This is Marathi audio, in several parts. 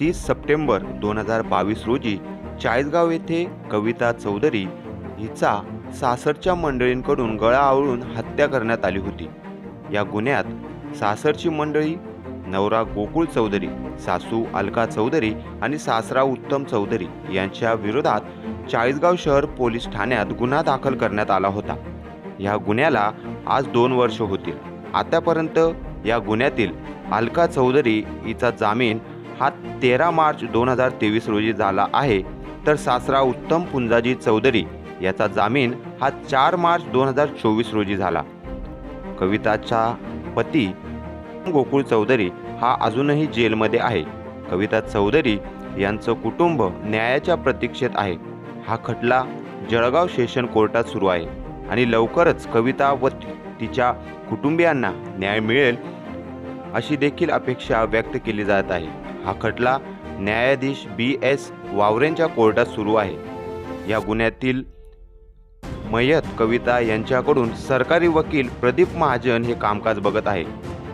तीस सप्टेंबर दोन हजार बावीस रोजी चाळीसगाव येथे कविता चौधरी हिचा सासरच्या मंडळींकडून गळा आवळून हत्या करण्यात आली होती. या गुन्ह्यात सासरची मंडळी नवरा गोकुळ चौधरी सासू अलका चौधरी आणि सासरा उत्तम चौधरी यांच्या विरोधात चाळीसगाव शहर पोलीस ठाण्यात गुन्हा दाखल करण्यात आला होता. या गुन्ह्याला आज दोन वर्ष होतील. आतापर्यंत या गुन्ह्यातील अलका चौधरी हिचा जामीन हा तेरा मार्च दोन हजार तेवीस रोजी झाला आहे तर सासरा उत्तम पुंजाजी चौधरी याचा जामीन हा चार मार्च दोन हजार चोवीस रोजी झाला. कविताचा पती गोकुळ चौधरी हा अजूनही जेलमध्ये आहे. कविता चौधरी यांचं कुटुंब न्यायाच्या प्रतीक्षेत आहे. हा खटला जळगाव सेशन कोर्टात सुरू आहे आणि लवकरच कविता व तिच्या कुटुंबियांना न्याय मिळेल अशी देखील अपेक्षा व्यक्त केली जात आहे. हा खटला न्यायाधीश बी एस वावरेंच्या कोर्टात सुरू आहे. या गुन्ह्यातील मयत कविता यांच्याकडून सरकारी वकील प्रदीप महाजन हे कामकाज बघत आहे.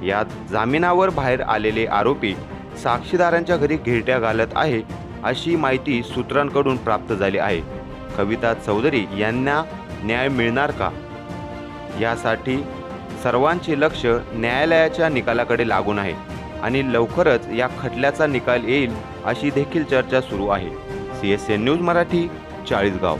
यात जामिनावर बाहेर आलेले आरोपी साक्षीदारांच्या घरी घिरट्या घालत आहे अशी माहिती सूत्रांकडून प्राप्त झाली आहे. कविता चौधरी यांना न्याय मिळणार का? यासाठी सर्वांचे लक्ष न्यायालयाच्या निकालाकडे लागून आहे आणि लवकरच या खटल्याचा निकाल येईल अशी देखील चर्चा सुरू आहे. C S N news Marathi Chalisgaon.